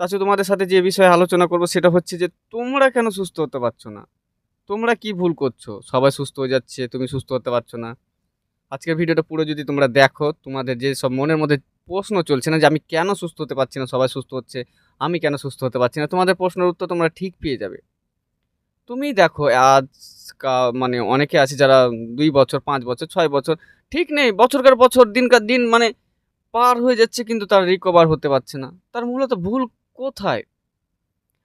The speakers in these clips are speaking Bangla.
তাছাড়া তোমাদের সাথে যে বিষয়ে আলোচনা করব সেটা হচ্ছে যে তোমরা কেন সুস্থ হতে পারছ না? তোমরা কি ভুল করছ? সবাই সুস্থ হয়ে যাচ্ছে, তুমি সুস্থ হতে পারছ না। আজকের ভিডিওটা পুরো যদি তোমরা দেখো, তোমাদের যে সব মনের মধ্যে প্রশ্ন চলছে না যে আমি কেন সুস্থ হতে পারছি না, সবাই সুস্থ হচ্ছে, আমি কেন সুস্থ হতে পারছি না, তোমাদের প্রশ্নের উত্তর তোমরা ঠিক পেয়ে যাবে। তুমি দেখো আজ মানে অনেকে আছে যারা দুই বছর, পাঁচ বছর, ছয় বছর, ঠিক নেই, বছরকার বছর, দিনকার দিন মানে পার হয়ে যাচ্ছে কিন্তু তার রিকভার হতে পারছে না। তার মূলত ভুল কোথায়?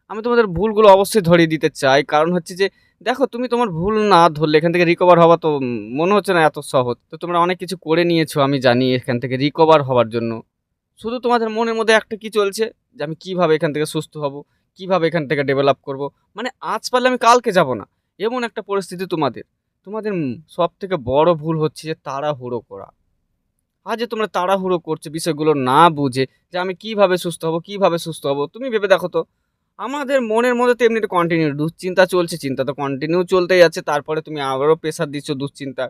আমি তোমাদের ভুলগুলো অবশ্যই ধরিয়ে দিতে চাই। কারণ হচ্ছে যে, দেখো তুমি তোমার ভুল না ধরলে এখান থেকে রিকভার হওয়া তো মনে হচ্ছে না এত সহজ। তো তোমরা অনেক কিছু করে নিয়েছো আমি জানি এখান থেকে রিকভার হওয়ার জন্য। শুধু তোমাদের মনের মধ্যে একটা কি চলছে? যে আমি কীভাবে এখান থেকে সুস্থ হব? কীভাবে এখান থেকে ডেভেলপ করব? মানে আজ পারলে আমি কালকে যাব না। এমন একটা পরিস্থিতি তোমাদের। তোমাদের সব থেকে বড় ভুল হচ্ছে যে তাড়াহুড়ো করা। আজ যে তোমরা তাড়াহুড়ো করছ, বিষয়গুলো না বুঝে যে আমি কীভাবে সুস্থ হব, কীভাবে সুস্থ হব, তুমি ভেবে দেখো তো। আমাদের মনের মধ্যে তো এমনিতে কন্টিনিউ দুশ্চিন্তা চলছে, চিন্তা তো কন্টিনিউ চলতেই আছে, তারপরে তুমি আবারও প্রেশার দিচ্ছ দুশ্চিন্তা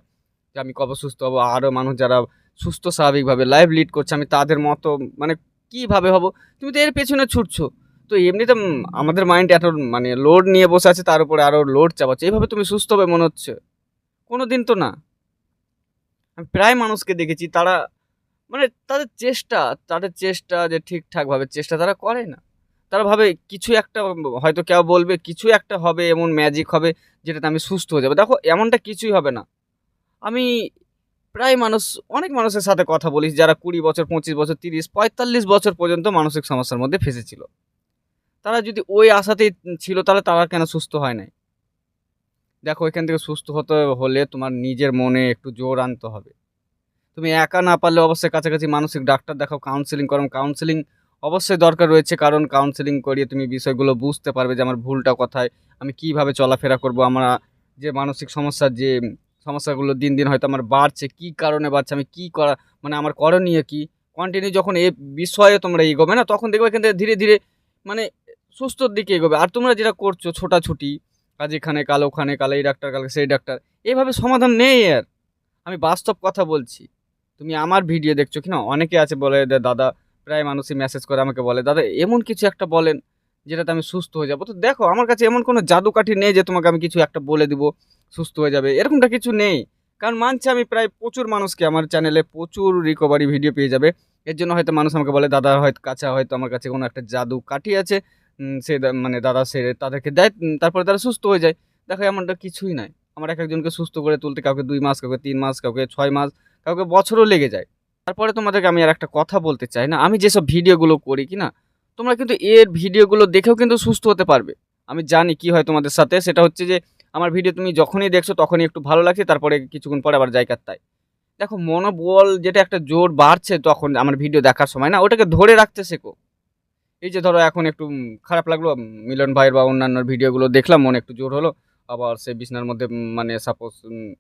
যে আমি কবে সুস্থ হব আরও মানুষ যারা সুস্থ স্বাভাবিকভাবে লাইফ লিড করছে, আমি তাদের মতো মানে কীভাবে হব? তুমি তো এর পেছনে ছুটছো। তো এমনিতে আমাদের মাইন্ড এত মানে লোড নিয়ে বসে আছে, তার উপরে আরও লোড চাপাচ্ছে এইভাবে তুমি সুস্থ হবে মনে হচ্ছে? কোনো দিন তো না। আমি প্রায় মানুষকে দেখেছি, তারা মানে তাদের চেষ্টা তাদের চেষ্টা যে ঠিকঠাকভাবে চেষ্টা তারা করে না। তারা ভাবে কিছু একটা হয়তো কেউ বলবে, কিছু একটা হবে, এমন ম্যাজিক হবে যেটাতে আমি সুস্থ হয়ে যাব। দেখো, এমনটা কিছুই হবে না। আমি প্রায় মানুষ, অনেক মানুষের সাথে কথা বলি, যারা কুড়ি বছর, পঁচিশ বছর, তিরিশ, পঁয়তাল্লিশ বছর পর্যন্ত মানসিক সমস্যার মধ্যে ফেসেছিল। তারা যদি ওই আশাতেই ছিল, তাহলে তারা কেন সুস্থ হয় নাই? দেখো, এখান থেকে সুস্থ হতে হলে তোমার নিজের মনে একটু জোর আনতে হবে। তুমি একা না পারলে অবশ্যই কাছাকাছি মানসিক ডাক্তার দেখাও কাউন্সিলিং করো। কাউন্সিলিং অবশ্যই দরকার রয়েছে, কারণ কাউন্সিলিং করিয়ে তুমি বিষয়গুলো বুঝতে পারবে যে আমার ভুলটা কোথায়, আমি কীভাবে চলাফেরা করব, আমার যে মানসিক সমস্যার যে সমস্যাগুলো দিন দিন হয়তো আমার বাড়ছে, কি কারণে বাড়ছে, আমি কি করা মানে আমার করণীয় কি? কন্টিনিউ যখন এ বিষয়ে তোমরা এগোবে না, তখন দেখবে এখান থেকে ধীরে ধীরে মানে সুস্থর দিকে এগোবে। আর তোমরা যেটা করছ, ছোটাছুটি কাজ এখানে কাল ওখানে কাল এই ডাক্তার কাল সেই ডাক্তার এভাবে সমাধান নেই আর। আমি বাস্তব কথা বলছি। তুমি আমার ভিডিও দেখছ কি না? অনেকে আছে বলে দাদা, প্রায় মানুষই মেসেজ করে আমাকে বলে, দাদা, এমন কিছু একটা বলেন যেটাতে আমি সুস্থ হয়ে যাব। তো দেখো, আমার কাছে এমন কোনো জাদুকাঠি নেই যে, তোমাকে আমি কিছু একটা বলে দিব, সুস্থ হয়ে যাবে। এরকমটা কিছু নেই। কারণ মানছে আমি প্রায় প্রচুর মানুষকে আমার চ্যানেলে প্রচুর রিকভারি ভিডিও পেয়ে যাবে। এর জন্য হয়তো মানুষ আমাকে বলে, দাদা, হয়তো কাছে হয়তো আমার কাছে কোনো একটা জাদু কাঠি আছে। সে মানে দাদা, সে তাদেরকে দেয় তারপরে তারা সুস্থ হয়ে যায়। দেখো এমনটা কিছুই নাই। আমার এক একজনকে সুস্থ করে তুলতে, কাউকে দুই মাস, কাউকে তিন মাস, কাউকে ছয় মাস, কাউকে বছরও লেগে যায়। তারপরে তোমাদেরকে আমি আর একটা কথা বলতে চাই না, আমি যেসব ভিডিওগুলো করি কি না, তোমরা কিন্তু এর ভিডিওগুলো দেখেও কিন্তু সুস্থ হতে পারবে। আমি জানি কি হয় তোমাদের সাথে, সেটা হচ্ছে যে, আমার ভিডিও তুমি যখনই দেখছ তখনই একটু ভালো লাগছে, তারপরে কিছুক্ষণ পরে আবার জায়গার তাই। দেখো, মনোবল যেটা একটা জোর বাড়ছে তখন আমার ভিডিও দেখার সময় না, ওটাকে ধরে রাখতে শেখো। এই যে ধরো এখন একটু খারাপ লাগল মিলন ভাইয়ের বা অন্যান্য ভিডিওগুলো দেখলাম, মনে একটু জোর হলো, আবার সে বিছনার মধ্যে মানে সাপোজ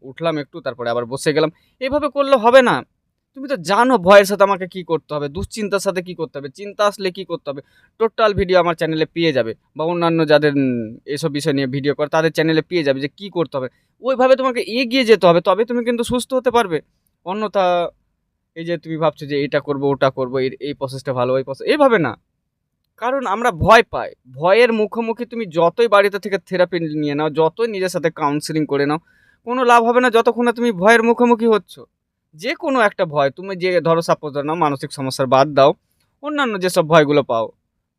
উঠলাম একটু, তারপরে আবার বসে গেলাম। এভাবে করলে হবে না। তুমি তো জানো ভয়ের সাথে আমাকে কি করতে হবে, দুশ্চিন্তার সাথে কি করতে হবে, চিন্তা আসলে কি করতে হবে। টোটাল ভিডিও আমার চ্যানেলে পেয়ে যাবে, বা অন্যান্য যাদের এসব বিষয় নিয়ে ভিডিও করে, তাদের চ্যানেলে পেয়ে যাবে যে কি করতে হবে। ওইভাবে তোমাকে এগিয়ে যেতে হবে, তবে তুমি কিন্তু সুস্থ হতে পারবে। অন্যথা, এই যে তুমি ভাবছ যে এটা করব, ওটা করব এই এই প্রসেসটা ভালো, ওই প্রসেস এইভাবে না। কারণ আমরা ভয় পাই। ভয়ের মুখোমুখি তুমি যতই বাড়িতে থেকে থেরাপি নিয়ে নাও, যতই নিজের সাথে কাউন্সিলিং করে নাও, কোনো লাভ হবে না যতক্ষণ না তুমি ভয়ের মুখোমুখি হচ্ছ। যে কোনো একটা ভয়, তুমি যে, ধরো সাপোজ নাও মানসিক সমস্যার বাদ দাও, অন্যান্য যেসব ভয়গুলো পাও,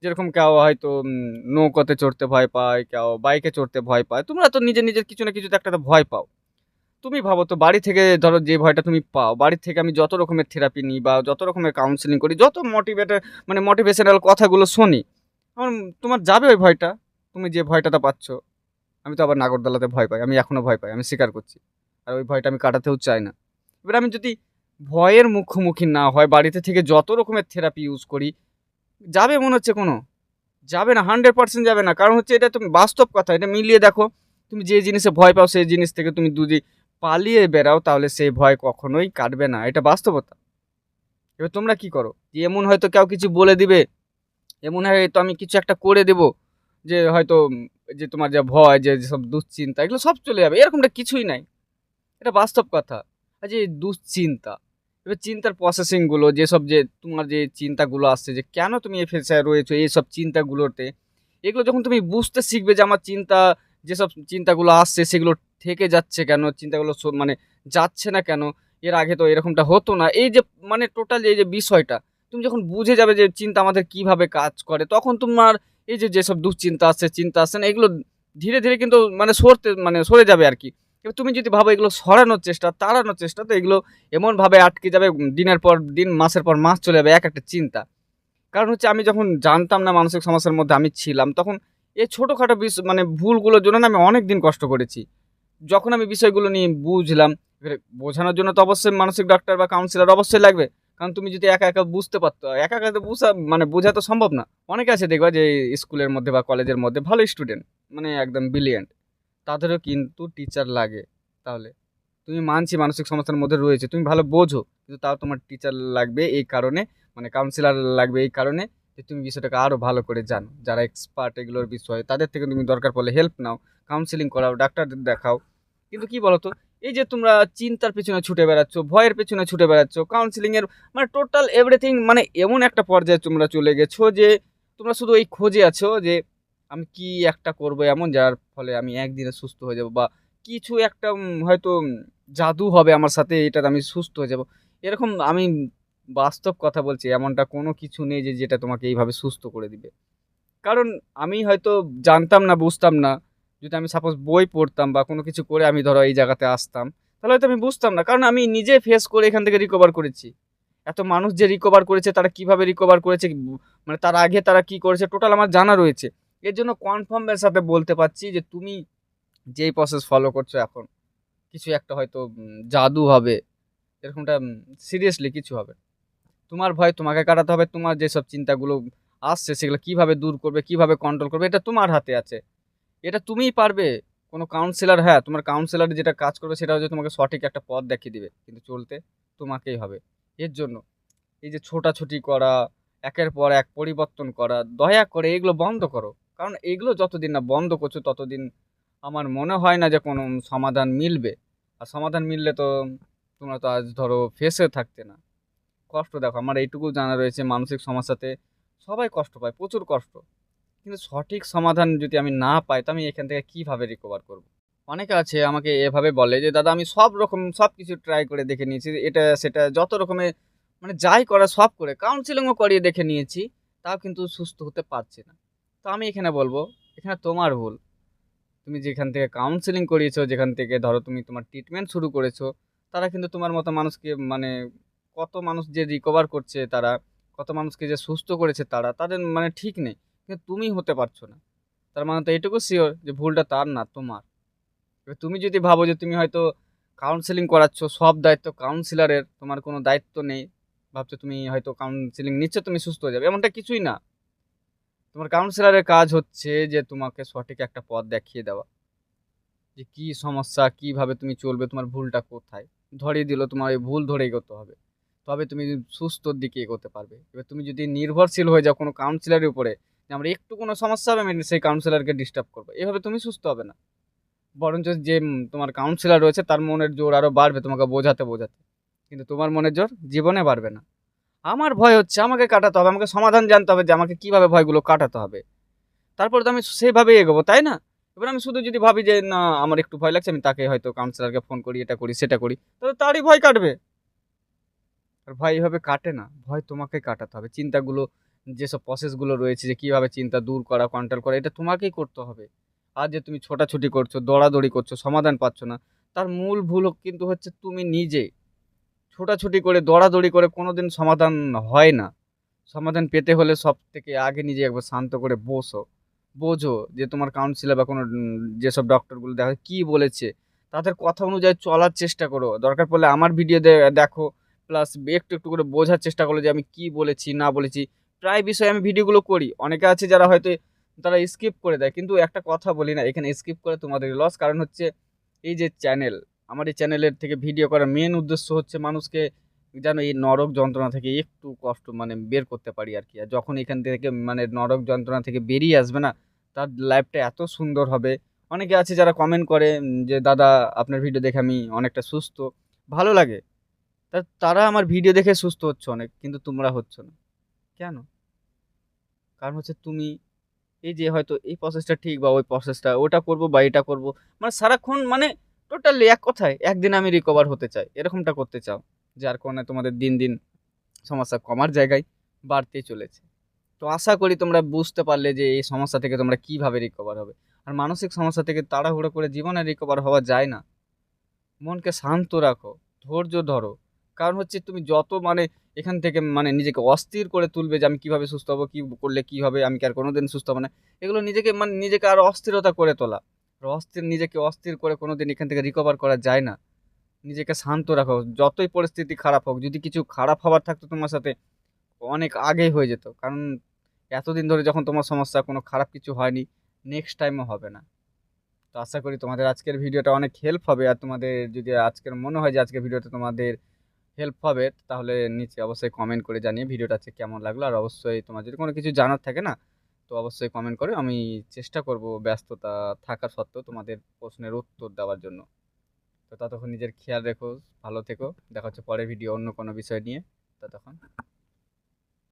যেরকম কেউ হয়তো নৌকাতে চড়তে ভয় পায়, কেউ বাইকে চড়তে ভয় পায়, তোমরা তো নিজের নিজের কিছু না কিছুতে একটা ভয় পাও। তুমি ভাবো তো, বাড়ি থেকে ধরো যে ভয়টা তুমি পাও, বাড়ি থেকে আমি যত রকমের থেরাপি নিই বা যত রকমের কাউন্সিলিং করি, যত মোটিভেটার মানে মোটিভেশনাল কথাগুলো শুনি, আমার তোমার যাবে ওই ভয়টা? তুমি যে ভয়টাটা পাচ্ছ, আমি তো আবার নাগরদোলাতে ভয় পাই, আমি এখনও ভয় পাই, আমি স্বীকার করছি, আর ওই ভয়টা আমি কাটাতেও চাই না। এবার আমি যদি ভয়ের মুখোমুখি না হয়, বাড়িতে থেকে যত রকমের থেরাপি ইউজ করি, যাবে মনে হচ্ছে কোনো? যাবে না হান্ড্রেড পার্সেন্ট যাবে না, কারণ হচ্ছে এটা তুমি বাস্তব কথা, এটা মিলিয়ে দেখো, তুমি যে জিনিসে ভয় পাও, সেই জিনিস থেকে তুমি যদি পালিয়ে বেরাও তাহলে সেই ভয় কখনোই কাটবে না। এটা বাস্তবতা। এবার তোমরা কি করো? যে এমন হয়তো কেউ কিছু বলে দিবে, এমন হয়তো আমি কিছু একটা করে দেব, যে হয়তো যে তোমার যা ভয়, যে সব দুশ্চিন্তা, এগুলো সব চলে যাবে। এরকমটা কিছুই নাই। এটা বাস্তব কথা। আর যে দুশ্চিন্তা, এবার চিন্তার প্রসেসিংগুলো যেসব যে তোমার যে চিন্তাগুলো আসছে, যে কেন তুমি এই ফেসায় রয়েছো, এইসব চিন্তাগুলোতে, এগুলো যখন তুমি বুঝতে শিখবে যে আমার চিন্তা, যেসব চিন্তাগুলো আসছে, সেগুলো থেকে যাচ্ছে কেন? চিন্তাগুলো মানে যাচ্ছে না কেন? এর আগে তো এরকমটা হতো না। এই যে মানে টোটাল এই যে বিষয়টা, তুমি যখন বুঝে যাবে যে চিন্তা আমাদের কীভাবে কাজ করে, তখন তোমার এই যে যেসব দুশ্চিন্তা আসছে চিন্তা আসছে না, এগুলো ধীরে ধীরে কিন্তু মানে সরতে মানে সরে যাবে আর কি। এবার তুমি যদি ভাবো এগুলো সরানোর চেষ্টা, তাড়ানোর চেষ্টা, তো এগুলো এমনভাবে আটকে যাবে দিনের পর দিন, মাসের পর মাস চলে যাবে, এক একটা চিন্তা। কারণ হচ্ছে আমি যখন জানতাম না মানসিক সমস্যার মধ্যে আমি ছিলাম, তখন এই ছোটোখাটো বিষ মানে ভুলগুলোর জন্য না আমি অনেক দিন কষ্ট করেছি। যখন আমি বিষয়গুলো নিয়ে বুঝলাম, এবারে বোঝানোর জন্য তো অবশ্যই মানসিক ডাক্তার বা কাউন্সিলর অবশ্যই লাগবে। কারণ তুমি যদি একা একা বুঝতে পারতো, একা একা তো বুঝা মানে বোঝা তো সম্ভব না। অনেকে আছে দেখবা যে স্কুলের মধ্যে বা কলেজের মধ্যে ভালো স্টুডেন্ট মানে একদম ব্রিলিয়েন্ট তাদেরও কিন্তু টিচার লাগে। তাহলে তুমি মানছি মানসিক সমস্যার মধ্যে রয়েছে, তুমি ভালো বোঝো, কিন্তু তাও তোমার টিচার লাগবে এই কারণে মানে কাউন্সিলর লাগবে এই কারণে যে তুমি বিষয়টাকে আরও ভালো করে জানো। যারা এক্সপার্ট এগুলোর বিষয়ে, তাদের থেকে তুমি দরকার পড়লে হেল্প নাও। কাউন্সিলিং করাও ডাক্তারদের দেখাও। কিন্তু কি বলতো? এই যে তোমরা চিন্তার পেছনে ছুটে বেড়াচ্ছ, ভয়ের পেছনে ছুটে বেড়াচ্ছ কাউন্সিলিংয়ের মানে টোটাল এভরিথিং মানে এমন একটা পর্যায়ে তোমরা চলে গেছো যে তোমরা শুধু এই খোঁজে আছো যে আমি কি একটা করব এমন, যার ফলে আমি একদিনে সুস্থ হয়ে যাব বা কিছু একটা হয়তো জাদু হবে আমার সাথে, এটাতে আমি সুস্থ হয়ে যাব। এরকম আমি বাস্তব কথা বলছি, এমনটা কোনো কিছু নেই যে যেটা তোমাকে এইভাবে সুস্থ করে দিবে। কারণ আমি হয়তো জানতাম না, বুঝতাম না যদি আমি সাপোজ বই পড়তাম বা কোনো কিছু করে আমি ধরো এই জায়গাতে আসতাম, তাহলে হয়তো আমি বুঝতাম না। কারণ আমি নিজে ফেস করে এখান থেকে রিকভার করেছি। এত মানুষ যে রিকভার করেছে, তারা কীভাবে রিকভার করেছে মানে তার আগে তারা কি করেছে টোটাল আমার জানা রয়েছে। এর জন্য কনফার্মের সাথে বলতে পারছি যে তুমি যেই প্রসেস ফলো করছ এখন, কিছু একটা হয়তো জাদু হবে। এরকমটা সিরিয়াসলি কিছু হবে। তোমার ভয় তোমাকে কাটাতে হবে, তোমার যেসব চিন্তাগুলো আসছে, সেগুলো কীভাবে দূর করবে, কীভাবে কন্ট্রোল করবে, এটা তোমার হাতে আছে। এটা তুমিই পারবে। কোনো কাউন্সিলর হ্যাঁ তোমার কাউন্সিলর যেটা কাজ করবে সেটা হচ্ছে তোমাকে সঠিক একটা পথ দেখিয়ে দিবে। কিন্তু চলতে তোমাকেই হবে। এর জন্য এই যে ছোটাছুটি করা, একের পর এক পরিবর্তন করা, দয়া করে এগুলো বন্ধ করো। কারণ এগুলো যতদিন না বন্ধ করছ, ততদিন আমার মনে হয় না যে কোনো সমাধান মিলবে। আর সমাধান মিললে তো তোমরা তো আজ ধরো ফেসে থাকতে না। কষ্ট দেখো, আমার এইটুকু জানা রয়েছে, মানসিক সমস্যাতে সবাই কষ্ট পায়, প্রচুর কষ্ট। কিন্তু সঠিক সমাধান যদি আমি না পাই, তো আমি এখান থেকে কীভাবে রিকভার করব? অনেকে আছে আমাকে এভাবে বলে যে, দাদা, আমি সব রকম, সব কিছু ট্রাই করে দেখে নিয়েছি, এটা, সেটা, যত রকমের মানে যাই করা সব করে কাউন্সিলিংও করিয়ে দেখে নিয়েছি, তাও কিন্তু সুস্থ হতে পারছি না। তো আমি এখানে বলব, এখানে তোমার ভুল। তুমি যেখান থেকে কাউন্সিলিং করিয়েছো, যেখান থেকে ধরো তুমি তোমার ট্রিটমেন্ট শুরু করেছ, তারা কিন্তু তোমার মতো মানুষকে মানে কত মানুষ যে রিকভার করছে তারা, কত মানুষকে যে সুস্থ করেছে তারা, তাদের মানে ঠিক নেই। কিন্তু তুমি হতে পারছ না। তার মানে তো এটুকু শিওর যে ভুলটা তার না, তোমার। এবার তুমি যদি ভাবো যে তুমি হয়তো কাউন্সিলিং করাচ্ছ, সব দায়িত্ব কাউন্সিলরের তোমার কোনো দায়িত্ব নেই, ভাবছ তুমি হয়তো কাউন্সিলিং নিচ্ছ, তুমি সুস্থ হয়ে যাবে। এমনটা কিছুই না। তোমার কাউন্সিলরের কাজ হচ্ছে যে তোমাকে সঠিক একটা পথ দেখিয়ে দেওয়া। যে কী সমস্যা, কীভাবে তুমি চলবে, তোমার ভুলটা কোথায়। ধরিয়ে দিল, তোমার এই ভুল ধরে এগোতে হবে। তবে তুমি সুস্থর দিকে এগোতে পারবে। এবার তুমি যদি নির্ভরশীল হয়ে যাও কোনো কাউন্সিলরের উপরে আমার একটু কোনো সমস্যা হবে সেই কাউন্সিলরকে ডিস্টার্ব করব। এভাবে তুমি সুস্থ হবে না। বরঞ্চ যে তোমার কাউন্সিলর রয়েছে, তার মনের জোর আরও বাড়বে তোমাকে বোঝাতে বোঝাতে। কিন্তু তোমার মনের জোর জীবনে বাড়বে না। আমার ভয় হচ্ছে, আমাকে কাটাতে হবে, আমাকে সমাধান জানতে হবে যে আমাকে কীভাবে ভয়গুলো কাটাতে হবে। তারপর তো আমি সেইভাবেই এগোবো, তাই না? এবার আমি শুধু যদি ভাবি যে, না, আমার একটু ভয় লাগছে, আমি তাকে হয়তো কাউন্সিলরকে ফোন করি, এটা করি, সেটা করি, তাহলে তারই ভয় কাটবে। আর ভয় এইভাবে কাটে না। ভয় তোমাকে কাটাতে হবে। চিন্তাগুলো যেসব প্রসেসগুলো রয়েছে, যে কীভাবে চিন্তা দূর করা কন্ট্রোল করা, এটা তোমাকেই করতে হবে। আর যে তুমি ছোটাছুটি করছ, দৌড়াদৌড়ি করছ, সমাধান পাচ্ছ না, তার মূল ভুল কিন্তু হচ্ছে তুমি নিজে ছোটাছুটি করে, দৌড়াদৌড়ি করে কোনো দিন সমাধান হয় না। সমাধান পেতে হলে সব থেকে আগে নিজে একবার শান্ত করে বসো। বোঝো যে তোমার কাউন্সিলার বা কোনো যেসব ডক্টরগুলো দেখো, কী বলেছে, তাদের কথা অনুযায়ী চলার চেষ্টা করো। দরকার পড়লে আমার ভিডিও দেখো প্লাস একটু একটু করে বোঝার চেষ্টা করো যে আমি কি বলেছি, না বলেছি। প্রায় বিষয়ে আমি ভিডিওগুলো করি। অনেকে আছে যারা হয়তো তারা স্কিপ করে দেয়। কিন্তু একটা কথা বলি না, এখানে স্কিপ করে তোমাদের লস কারণ হচ্ছে এই যে চ্যানেল আমার এই চ্যানেলের থেকে ভিডিও করার মেন উদ্দেশ্য হচ্ছে মানুষকে যেন এই নরক যন্ত্রণা থেকে একটু কষ্ট মানে বের করতে পারি আর কি। আর যখন এখান থেকে মানে নরক যন্ত্রণা থেকে বেরিয়ে আসবে না, তার লাইফটা এত সুন্দর হবে। অনেকে আছে যারা কমেন্ট করে যে, দাদা, আপনার ভিডিও দেখে আমি অনেকটা সুস্থ, ভালো লাগে। তা তারা আমার ভিডিও দেখে সুস্থ হচ্ছে অনেক, কিন্তু তোমরা হচ্ছ না। কেন? কারণ হচ্ছে তুমি এই যে হয়তো এই প্রসেসটা ঠিক বা ওই প্রসেসটা ওটা করব বা এটা করব মানে সারাক্ষণ মানে টোটালি এক কথায় একদিন আমি রিকভার হতে চাই, এরকমটা করতে চাও, যার কারণে তোমাদের দিন দিন সমস্যা কমার জায়গায় বাড়তেই চলেছে। তো আশা করি তোমরা বুঝতে পারলে যে এই সমস্যা থেকে তোমরা কীভাবে রিকভার হবে। আর মানসিক সমস্যা থেকে তাড়াহুড়ো করে জীবনে রিকভার হওয়া যায় না। মনকে শান্ত রাখো, ধৈর্য ধরো কারণ হচ্ছে তুমি যত মানে এখান থেকে মানে নিজেকে অস্থির করে তুলবে যে আমি কীভাবে সুস্থ হব, কী করলে কি হবে, আমি কি আর কোনোদিন সুস্থ হব না, এগুলো নিজেকে মানে নিজেকে আরও অস্থিরতা করে তোলা। অস্থির নিজেকে অস্থির করে কোনো দিন এখান থেকে রিকভার করা যায় না। নিজেকে শান্ত রাখো, যতই পরিস্থিতি খারাপ হোক, যদি কিছু খারাপ হবার থাকতো তোমার সাথে, অনেক আগেই হয়ে যেত। কারণ এতদিন ধরে যখন তোমার সমস্যা, কোনো খারাপ কিছু হয়নি নেক্সট টাইমও হবে না। তো আশা করি তোমাদের আজকের ভিডিওটা অনেক হেল্প হবে। আর তোমাদের যদি আজকের মনে হয় যে আজকের ভিডিওটা তোমাদের হেল্প হবে, তাহলে নিচে অবশ্যই কমেন্ট করে জানিয়ে ভিডিওটা আজকে কেমন লাগল। আর অবশ্যই তোমার যদি কোনো কিছু জানার থাকে না, তো অবশ্যই কমেন্ট করে আমি চেষ্টা করব ব্যস্ততা থাকা সত্ত্বেও তোমাদের প্রশ্নের উত্তর দেওয়ার জন্য। তো ততক্ষণ নিজের খেয়াল রেখো, ভালো থেকো। দেখা হচ্ছে পরে ভিডিও অন্য কোনো বিষয় নিয়ে। ততক্ষণ।